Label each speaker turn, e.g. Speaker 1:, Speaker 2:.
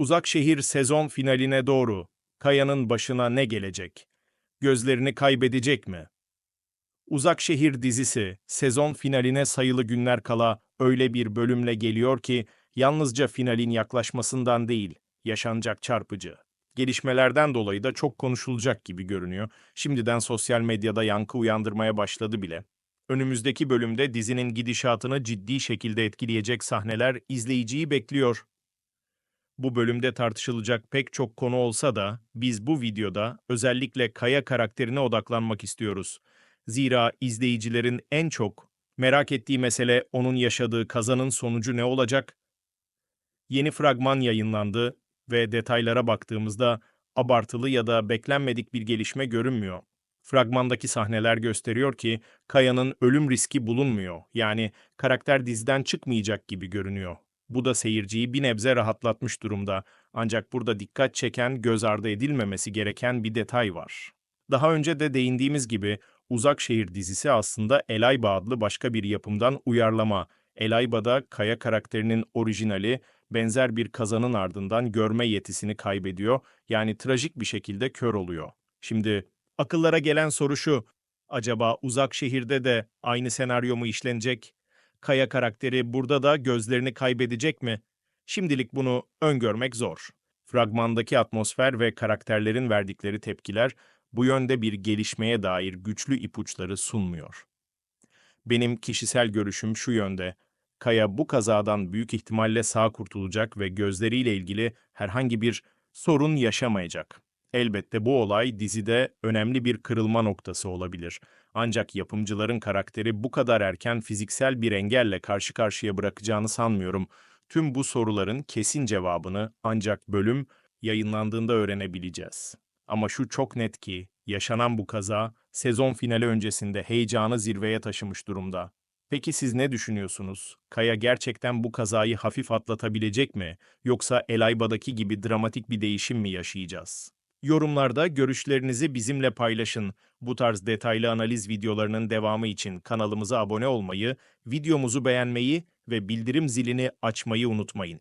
Speaker 1: Uzak şehir sezon finaline doğru. Kaya'nın başına ne gelecek? Gözlerini kaybedecek mi? Uzak Şehir dizisi sezon finaline sayılı günler kala öyle bir bölümle geliyor ki yalnızca finalin yaklaşmasından değil, yaşanacak çarpıcı. Gelişmelerden dolayı da çok konuşulacak gibi görünüyor. Şimdiden sosyal medyada yankı uyandırmaya başladı bile. Önümüzdeki bölümde dizinin gidişatını ciddi şekilde etkileyecek sahneler izleyiciyi bekliyor. Bu bölümde tartışılacak pek çok konu olsa da biz bu videoda özellikle Kaya karakterine odaklanmak istiyoruz. Zira izleyicilerin en çok merak ettiği mesele onun yaşadığı kazanın sonucu ne olacak? Yeni fragman yayınlandı ve detaylara baktığımızda abartılı ya da beklenmedik bir gelişme görünmüyor. Fragmandaki sahneler gösteriyor ki Kaya'nın ölüm riski bulunmuyor. Yani karakter diziden çıkmayacak gibi görünüyor. Bu da seyirciyi bir nebze rahatlatmış durumda. Ancak burada dikkat çeken, göz ardı edilmemesi gereken bir detay var. Daha önce de değindiğimiz gibi Uzak Şehir dizisi aslında Elayba adlı başka bir yapımdan uyarlama. Elayba'da Kaya karakterinin orijinali benzer bir kazanın ardından görme yetisini kaybediyor. Yani trajik bir şekilde kör oluyor. Şimdi akıllara gelen soru şu. Acaba Uzak Şehir'de de aynı senaryo mu işlenecek? Kaya karakteri burada da gözlerini kaybedecek mi? Şimdilik bunu öngörmek zor. Fragmandaki atmosfer ve karakterlerin verdikleri tepkiler bu yönde bir gelişmeye dair güçlü ipuçları sunmuyor. Benim kişisel görüşüm şu yönde. Kaya bu kazadan büyük ihtimalle sağ kurtulacak ve gözleriyle ilgili herhangi bir sorun yaşamayacak. Elbette bu olay dizide önemli bir kırılma noktası olabilir. Ancak yapımcıların karakteri bu kadar erken fiziksel bir engelle karşı karşıya bırakacağını sanmıyorum. Tüm bu soruların kesin cevabını ancak bölüm yayınlandığında öğrenebileceğiz. Ama şu çok net ki yaşanan bu kaza sezon finali öncesinde heyecanı zirveye taşımış durumda. Peki siz ne düşünüyorsunuz? Kaya gerçekten bu kazayı hafif atlatabilecek mi? Yoksa Elayba'daki gibi dramatik bir değişim mi yaşayacağız? Yorumlarda görüşlerinizi bizimle paylaşın. Bu tarz detaylı analiz videolarının devamı için kanalımıza abone olmayı, videomuzu beğenmeyi ve bildirim zilini açmayı unutmayın.